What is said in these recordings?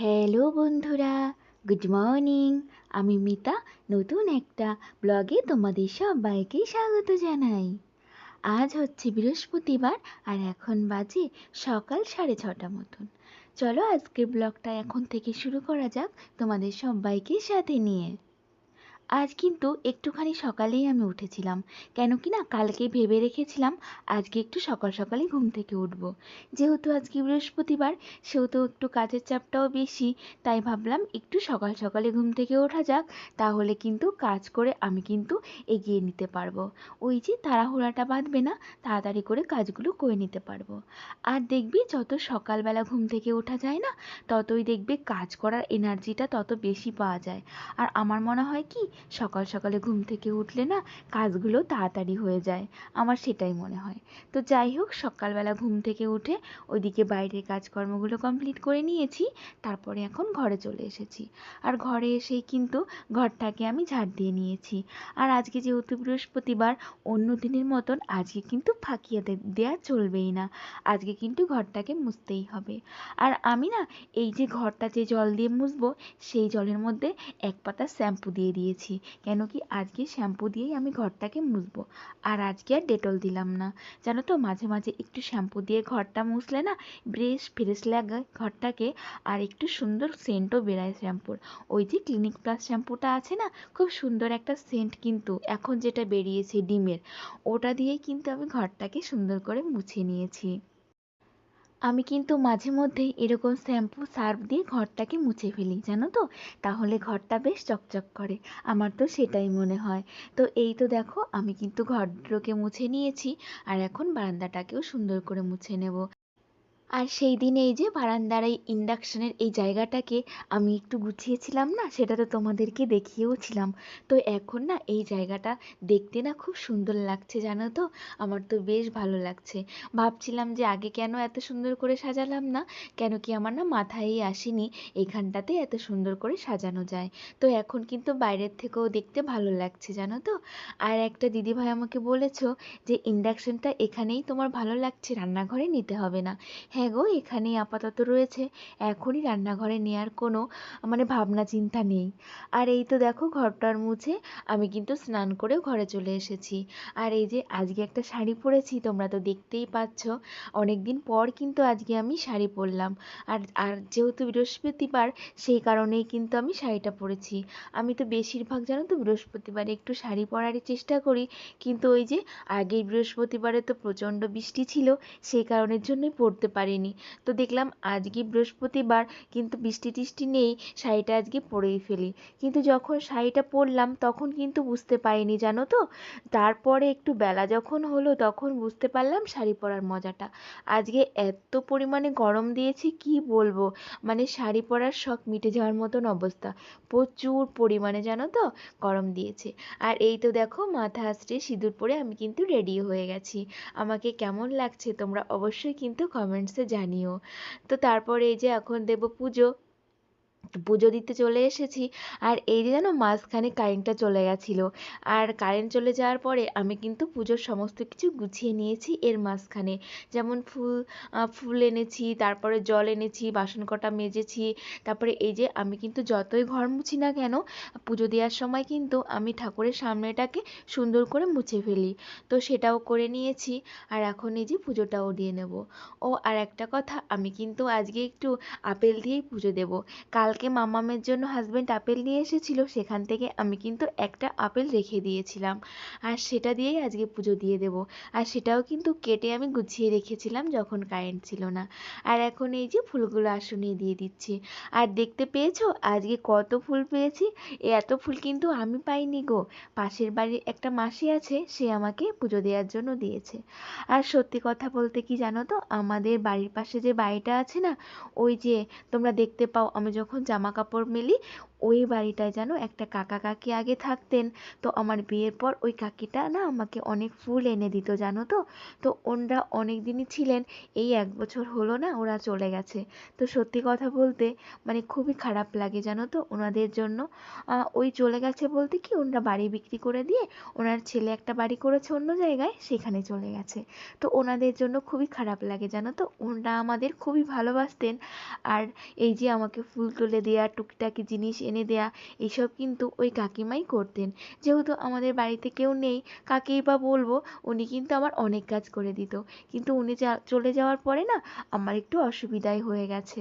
Hello বন্ধুরা, good morning. আমি মিতা, নতুন একটা ব্লগে তোমাদের সবাইকে স্বাগত জানাই। আজ হচ্ছে বৃহস্পতিবার আর এখন বাজে সকাল সাড়ে ছটা মতন। চলো আজকের ব্লগটা এখন থেকে শুরু করা যাক তোমাদের সবাইকে সাথে নিয়ে। আজ কিন্তু একটুখানি সকালেই আমি উঠেছিলাম, কেন কি না কালকে ভেবে রেখেছিলাম আজকে একটু সকাল সকালে ঘুম থেকে উঠব। যেহেতু আজকে বৃহস্পতিবার, সেহেতু একটু কাজের চাপটাও বেশি, তাই ভাবলাম একটু সকাল সকালে ঘুম থেকে ওঠা যাক, তাহলে কিন্তু কাজ করে আমি কিন্তু এগিয়ে নিতে পারব। ওই যে তাড়াহুড়াটা বাঁধবে না, তাড়াতাড়ি করে কাজগুলো করে নিতে পারব। আর দেখবি যত সকালবেলা ঘুম থেকে ওঠা যায় না, ততই দেখবে কাজ করার এনার্জিটা তত বেশি পাওয়া যায়। আর আমার মনে হয় কি সকাল সকালে ঘুম থেকে উঠলে না কাজগুলো তাড়াতাড়ি হয়ে যায়, আমার সেটাই মনে হয়। তো যাই হোক, সকালবেলা ঘুম থেকে উঠে ওইদিকে বাইরের কাজকর্মগুলো কমপ্লিট করে নিয়েছি, তারপরে এখন ঘরে চলে এসেছি। আর ঘরে এসেই কিন্তু ঘরটাকে আমি ঝাড় দিয়ে নিয়েছি। আর আজকে যেহেতু বৃহস্পতিবার, অন্য দিনের মতন আজকে কিন্তু ফাঁকিয়ে দেওয়া চলবেই না। আজকে কিন্তু ঘরটাকে মুছতেই হবে। আর আমি না, এই যে ঘরটা যে জল দিয়ে মুছবো, সেই জলের মধ্যে এক পাতা শ্যাম্পু দিয়ে দিয়েছি। কেন কি আজকে শ্যাম্পু দিয়েই আমি ঘরটাকে মুছবো। আর আজকে আর ডেটল দিলাম না। জানো তো, মাঝে মাঝে একটু শ্যাম্পু দিয়ে ঘরটা মুছলে না ব্রেশ ফ্রেশ লাগে ঘরটাকে, আর একটু সুন্দর সেন্টও বেরায় শ্যাম্পুর। ওই যে ক্লিনিক প্লাস শ্যাম্পুটা আছে না, খুব সুন্দর একটা সেন্ট কিন্তু এখন যেটা বেরিয়েছে ডিমের, ওটা দিয়েই কিন্তু আমি ঘরটাকে সুন্দর করে মুছে নিয়েছি। আমি কিন্তু মাঝে মধ্যেই এরকম শ্যাম্পু, সার্ফ দিয়ে ঘরটাকে মুছে ফেলি, জানো তো? তাহলে ঘরটা বেশ চকচক করে, আমার তো সেটাই মনে হয়। তো এই তো দেখো, আমি কিন্তু ঘরগুলোকে মুছে নিয়েছি, আর এখন বারান্দাটাকেও সুন্দর করে মুছে নেব। আর সেই দিনে এই যে বারান্দার এই ইন্ডাকশনের এই জায়গাটাকে আমি একটু গুছিয়েছিলাম না, সেটা তো তোমাদেরকে দেখিয়েওছিলাম। তো এখন না এই জায়গাটা দেখতে না খুব সুন্দর লাগছে, জানো তো? আমার তো বেশ ভালো লাগছে। ভাবছিলাম যে আগে কেন এত সুন্দর করে সাজালাম না? কেন কি আমার না মাথায়ই আসেনি এখানটাতে এত সুন্দর করে সাজানো যায়। তো এখন কিন্তু বাইরের থেকেও দেখতে ভালো লাগছে, জানো তো? আর একটা দিদিভাই আমাকে বলেছ যে ইন্ডাকশনটা এখানেই তোমার ভালো লাগছে, রান্নাঘরে নিতে হবে না। হ্যাঁ গো, এখানেই আপাতত রয়েছে। এখনই রান্নাঘরে নেওয়ার কোনো মানে ভাবনা চিন্তা নেই। আর এই তো দেখো, ঘরটার মুছে আমি কিন্তু স্নান করেও ঘরে চলে এসেছি। আর এই যে আজকে একটা শাড়ি পরেছি, তোমরা তো দেখতেই পাচ্ছ। অনেক দিন পর কিন্তু আজকে আমি শাড়ি পরলাম। আর আর যেহেতু বৃহস্পতিবার, সেই কারণেই কিন্তু আমি শাড়িটা পরেছি। আমি তো বেশিরভাগ, জানো তো, বৃহস্পতিবারে একটু শাড়ি পরারই চেষ্টা করি। কিন্তু ওই যে আগের বৃহস্পতিবারে তো প্রচণ্ড বৃষ্টি ছিল, সেই কারণের জন্যই পরতে পারি পারিনি। তো দেখলাম আজকে বৃহস্পতিবার, কিন্তু বৃষ্টি টিষ্টি নেই, শাড়িটা আজকে পরেই ফেলি। কিন্তু যখন শাড়িটা পরলাম, তখন কিন্তু বুঝতে পারিনি, জানো তো? তারপরে একটু বেলা যখন হলো, তখন বুঝতে পারলাম শাড়ি পরার মজাটা। আজকে এত পরিমাণে গরম দিয়েছি, কি বলব? মানে শাড়ি পরার শখ মিটে যাওয়ার মতন অবস্থা। প্রচুর পরিমাণে, জানো তো? গরম দিয়েছে। আর এই তো দেখো, মাথা আঁচড়ে সিঁদুর পরে আমি কিন্তু রেডি হয়ে গেছি। আমাকে কেমন লাগছে তোমরা অবশ্যই কিন্তু কমেন্টস কমেন্টসে জানিও। তো তারপরে এই যে এখন দেব পুজো পুজো দিতে চলে এসেছি। আর এই যে যেন মাঝখানে কারেন্টটা চলে গেছিল। আর কারেন্ট চলে যাওয়ার পরে আমি কিন্তু পুজোর সমস্ত কিছু গুছিয়ে নিয়েছি এর মাঝখানে। যেমন ফুল ফুল এনেছি, তারপরে জল এনেছি বাসন কটা মেজেছি, তারপরে এই যে আমি কিন্তু যতই ঘর মুছি না কেন, পুজো দেওয়ার সময় কিন্তু আমি ঠাকুরের সামনেটাকে সুন্দর করে মুছে ফেলি। তো সেটাও করে নিয়েছি। আর এখন এই যে পুজোটাও দিয়ে নেব। ও, আর একটা কথা, আমি কিন্তু আজকে একটু আপেল দিয়েই পুজো দেবো। কাল কালকে মামামের জন্য হাজব্যান্ড আপেল নিয়ে এসেছিল, সেখান থেকে আমি কিন্তু একটা আপেল রেখে দিয়েছিলাম। আর সেটা দিয়েই আজকে পুজো দিয়ে দেব। আর সেটাও কিন্তু কেটে আমি গুছিয়ে রেখেছিলাম যখন কারেন্ট ছিল না। আর এখন এই যে ফুলগুলো আসনে দিয়ে দিচ্ছি। আর দেখতে পেয়েছ? আজকে কত ফুল পেয়েছি? এত ফুল কিন্তু আমি পাইনি গো। পাশের বাড়ির একটা মাসি আছে, সে আমাকে পুজো দেওয়ার জন্য দিয়েছে। আর সত্যি কথা বলতে কি জানো তো? আমাদের বাড়ির পাশে যে বাড়িটা আছে না, ওই যে তোমরা দেখতে পাও, আমি যখন জামা কাপড় মেলি ওই বাড়িটায় যেন একটা কাকা কাকি আগে থাকতেন। তো আমার বিয়ের পর ওই কাকিটা না আমাকে অনেক ফুল এনে দিত, জানো তো? তো ওনরা অনেক দিনই ছিলেন, এই এক বছর হলো না ওরা চলে গেছে। তো সত্যি কথা বলতে মানে খুবই খারাপ লাগে, জানো তো? ওনাদের জন্য। ওই চলে গেছে বলতে কি ওনারা বাড়ি বিক্রি করে দিয়ে ওনার ছেলে একটা বাড়ি করেছে অন্য জায়গায়, সেখানে চলে গেছে। তো ওনাদের জন্য খুবই খারাপ লাগে, জানো তো? ওনারা আমাদের খুবই ভালোবাসতেন। আর এই যে আমাকে ফুল তুলে দেওয়া, টুকিটাকি জিনিস এনে দেয়া এইসব কিন্তু ওই কাকিমাই করতেন। যেহেতু আমাদের বাড়িতে কেউ নেই, কাকেই বা বলব, উনি কিন্তু আমার অনেক কাজ করে দিত। কিন্তু উনি চলে যাওয়ার পরে না, আমার একটু অসুবিধাই হয়ে গেছে।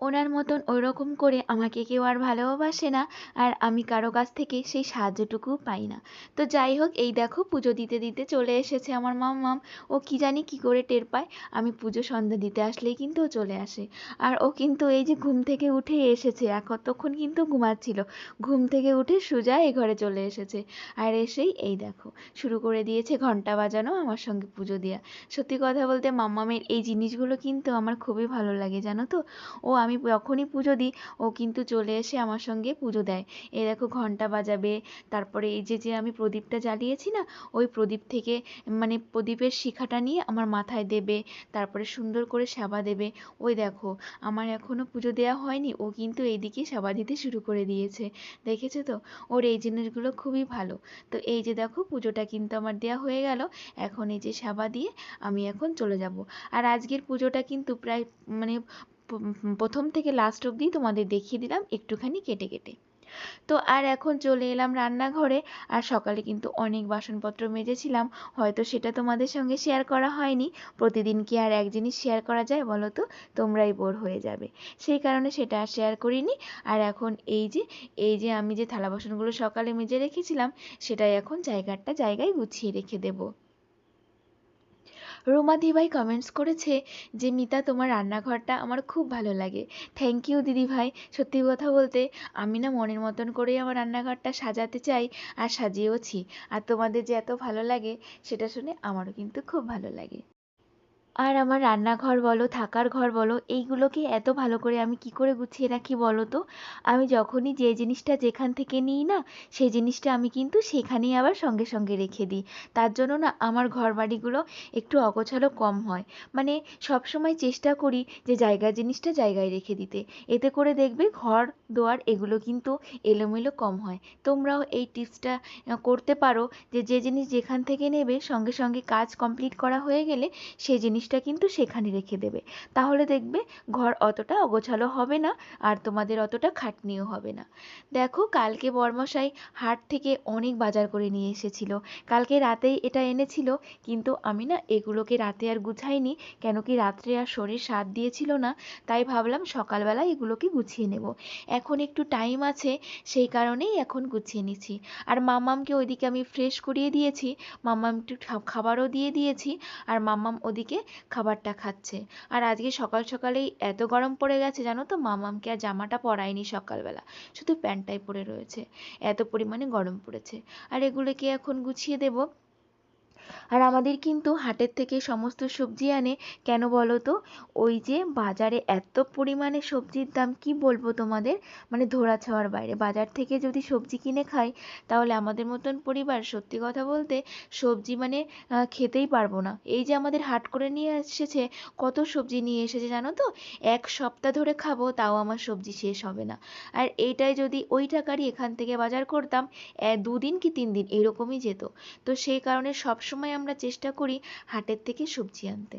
ওনার মতন ওরকম করে আমাকে কেউ আর ভালোবাসে না, আর আমি কারও কাছ থেকে সেই সাহায্যটুকুও পাই না। তো যাই হোক, এই দেখো পুজো দিতে দিতে চলে এসেছে আমার মাম্মাম। ও কি জানি কি করে টের পায়। আমি পুজো সন্ধ্যা দিতে আসলেই কিন্তু ও চলে আসে। আর ও কিন্তু এই যে ঘুম থেকে উঠে এসেছে কতক্ষণ কিন্তু ঘুমাচ্ছিল। ঘুম থেকে উঠে সোজা এ ঘরে চলে এসেছে। আর এসেই এই দেখো, শুরু করে দিয়েছে ঘণ্টা বাজানো আমার সঙ্গে পুজো দেওয়া সত্যি কথা বলতে মাম্মামের এই জিনিসগুলো কিন্তু আমার খুবই ভালো লাগে, জানো তো? ও আমি যখনই পুজো দিই, ও কিন্তু চলে এসে আমার সঙ্গে পুজো দেয়। এ দেখো ঘণ্টা বাজাবে, তারপরে এই যে যে আমি প্রদীপটা জ্বালিয়েছি না, ওই প্রদীপ থেকে মানে প্রদীপের শিখাটা নিয়ে আমার মাথায় দেবে, তারপরে সুন্দর করে সেবা দেবে। ওই দেখো, আমার এখনও পুজো দেওয়া হয়নি, ও কিন্তু এইদিকে সেবা দিতে শুরু করে দিয়েছে। দেখেছ তো? ওর এই জিনিসগুলো খুবই ভালো। তো এই যে দেখো, পুজোটা কিন্তু আমার দেওয়া হয়ে গেল, এখন এই যে সেবা দিয়ে আমি এখন চলে যাব। আর আজকের পুজোটা কিন্তু প্রায় মানে প্রথম থেকে লাস্ট অবধি তোমাদের দেখিয়ে দিলাম একটুখানি কেটে কেটে। তো আর এখন চলে এলাম রান্নাঘরে, আর সকালে কিন্তু অনেক বাসনপত্র মেজেছিলাম, হয়তো সেটা তোমাদের সঙ্গে শেয়ার করা হয়নি। প্রতিদিন কি আর এক জিনিস শেয়ার করা যায় বলো তো? তোমরাই বোর হয়ে যাবে। সেই কারণে সেটা আর শেয়ার করিনি। আর এখন এই যে এই যে আমি যে থালা বাসনগুলো সকালে মেজে রেখেছিলাম, সেটাই এখন জায়গাটা জায়গায় গুছিয়ে রেখে দেবো। রোমা দিভাই কমেন্টস করেছে যে, মিতা, তোমার রান্নাঘরটা আমার খুব ভালো লাগে। থ্যাংক ইউ দিদি ভাই। সত্যি কথা বলতে, আমি না মনের মতন করেই আমার রান্নাঘরটা সাজাতে চাই আর সাজিয়েওছি। আর তোমাদের যে এত ভালো লাগে, সেটা শুনে আমারও কিন্তু খুব ভালো লাগে। আর আমার রান্নাঘর বলো, থাকার ঘর বলো, এইগুলোকে এত ভালো করে আমি কি করে গুছিয়ে রাখি বলো তো? আমি যখনই যে জিনিসটা যেখান থেকে নিই না, সেই জিনিসটা আমি কিন্তু সেখানেই আবার সঙ্গে সঙ্গে রেখে দিই। তার জন্য না আমার ঘর বাড়িগুলো একটু অগোছালো কম হয়। মানে সব সময় চেষ্টা করি যে জায়গার জিনিসটা জায়গায় রেখে দিতে। এতে করে দেখবে ঘর, দোয়ার এগুলো কিন্তু এলোমেলো কম হয়। তোমরাও এই টিপসটা করতে পারো যে যে জিনিস যেখান থেকে নেবে সঙ্গে সঙ্গে কাজ কমপ্লিট করা হয়ে গেলে সেই জিনিস জিনিসটা কিন্তু সেখানে রেখে দেবে। তাহলে দেখবে ঘর অতটা অগোছালো হবে না আর তোমাদের অতটা খাটনিও হবে না। দেখো কালকে বরমশাই হাট থেকে অনেক বাজার করে নিয়ে এসেছিল। কালকে রাতেই এটা এনেছিল, কিন্তু আমি না এগুলোকে রাতে আর গুছাইনি, কেন কি রাত্রে আর শরীর সাথ দিয়েছিল না, তাই ভাবলাম সকালবেলা এগুলোকে গুছিয়ে নেব। এখন একটু টাইম আছে, সেই কারণেই এখন গুছিয়ে নিচ্ছি। আর মাম্মামকে ওইদিকে আমি ফ্রেশ করিয়ে দিয়েছি, মাম্মাম একটু খাবারও দিয়ে দিয়েছি, আর মাম্মাম ওদিকে খাবারটা খাচ্ছে। আর আজকে সকাল সকালেই এত গরম পড়ে গেছে জানো তো? মামামকে আর জামাটা পরায়নি সকালবেলা। শুধু প্যান্টটাই পরে রয়েছে। এত পরিমাণে গরম পড়েছে। আর এগুলোকে এখন গুছিয়ে দেবো। আর আমাদের কিন্তু হাটের থেকে সমস্ত সবজি আনে। কেন বলো তো? ওই যে বাজারে এত পরিমাণে সবজির দাম কি বলব তোমাদের? মানে ধরা ছোঁয়ার বাইরে। বাজার থেকে যদি সবজি কিনে খাই, তাহলে আমাদের মতন পরিবার সত্যি কথা বলতে সবজি মানে খেতেই পারব না। এই যে আমাদের হাট করে নিয়ে এসেছে, কত সবজি নিয়ে এসেছে জানো তো? এক সপ্তাহ ধরে খাব, তাও আমার সবজি শেষ হবে না। আর এইটাই যদি ওই টাকারই এখান থেকে বাজার করতাম দুদিন কি তিন দিন এরকমই যেত। তো সেই কারণে সবসময় সময় আমরা চেষ্টা করি হাটের থেকে সবজি আনতে।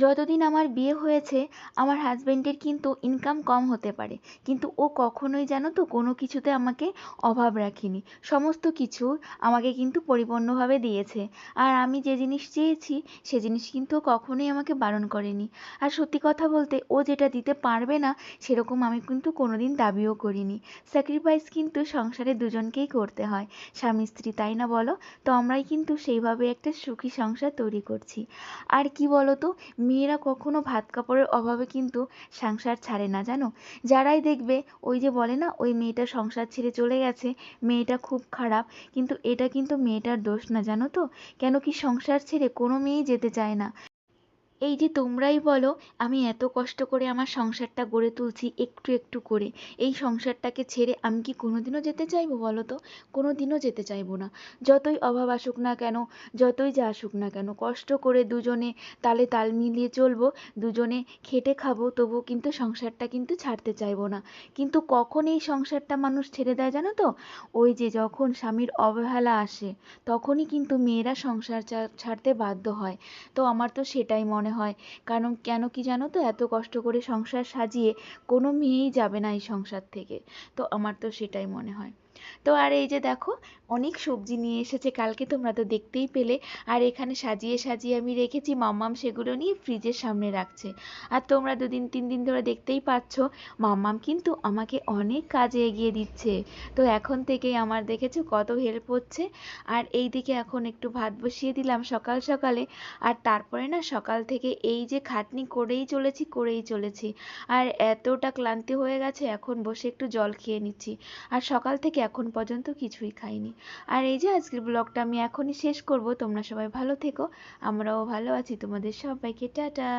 যতদিন আমার বিয়ে হয়েছে, আমার হাজবেন্ডের কিন্তু ইনকাম কম হতে পারে। কিন্তু ও কখনোই জানো তো কোনো কিছুতে আমাকে অভাব রাখেনি। সমস্ত কিছু আমাকে কিন্তু পরিপূর্ণভাবে দিয়েছে। আর আমি যে জিনিস চেয়েছি, সে জিনিস কিন্তু কখনোই আমাকে বারণ করেনি। আর সত্যি কথা বলতে, ও যেটা দিতে পারবে না, সেরকম আমি কিন্তু কোনো দিন দাবিও করিনি। স্যাক্রিফাইস কিন্তু সংসারে দুজনকেই করতে হয়। স্বামী, স্ত্রী, তাই না বলো? তো আমরাই কিন্তু সেইভাবে একটা সুখী সংসার তৈরি করছি। আর কি বলো তো মেয়েরা কখনো ভাত কাপড়ের অভাবে কিন্তু সংসার ছাড়ে না, জানো? যারাই দেখবে, ওই যে বলে না, ওই মেয়েটা সংসার ছেড়ে চলে গেছে, মেয়েটা খুব খারাপ, কিন্তু এটা কিন্তু মেয়েটার দোষ না, জানো তো? কেন কি সংসার ছেড়ে কোনো মেয়েই যেতে চায় না। এই যে তোমরাই বলো, আমি এত কষ্ট করে আমার সংসারটা গড়ে তুলছি একটু একটু করে। এই সংসারটাকে ছেড়ে আমি কি কোনোদিনও যেতে চাইব বলো তো? কোনো দিনও যেতে চাইব না। যতই অভাব আসুক না কেন, যতই যা আসুক না কেন, কষ্ট করে দুজনে তালে তাল মিলিয়ে চলবো, দুজনে খেটে খাব, তবু কিন্তু সংসারটা কিন্তু ছাড়তে চাইব না। কিন্তু কখন এই সংসারটা মানুষ ছেড়ে দেয় জানো তো? ওই যে যখন স্বামীর অবহেলা আসে, তখনই কিন্তু মেয়েরা সংসার ছাড়তে বাধ্য হয়। তো আমার তো সেটাই মনে হয়। কারণ কেন কি জানো তো, এত কষ্ট করে সংসার সাজিয়ে কোনো মেয়েই যাবে না এই সংসার থেকে। তো আমার তো সেটাই মনে হয়। তো আর এই যে দেখো, অনেক সবজি নিয়ে এসেছে, কালকে তোমরা তো দেখতেই পেলে। আর এখানে সাজিয়ে সাজিয়ে আমি রেখেছি, মাম্মাম সেগুলো নিয়ে ফ্রিজের সামনে রাখছে। আর তোমরা দুদিন, তিন দিন ধরে দেখতেই পাচ্ছ, মাম্মাম কিন্তু আমাকে অনেক কাজে এগিয়ে দিচ্ছে। তো এখন থেকেই আমার দেখেছ কত হেল্প হচ্ছে। আর এই দিকে এখন একটু ভাত বসিয়ে দিলাম সকাল সকালে। আর তারপরে না সকাল থেকে এই যে খাটনি করেই চলেছি করেই চলেছি। আর এতটা ক্লান্তি হয়ে গেছে, এখন বসে একটু জল খেয়ে নিচ্ছি। আর সকাল থেকে এখন পর্যন্ত কিছুই খাইনি। আর এই যে আজকের ব্লগটা আমি এখনই শেষ করব। তোমরা সবাই ভালো থেকো। আমরাও ভালো আছি। তোমাদের সবাইকে টাটা।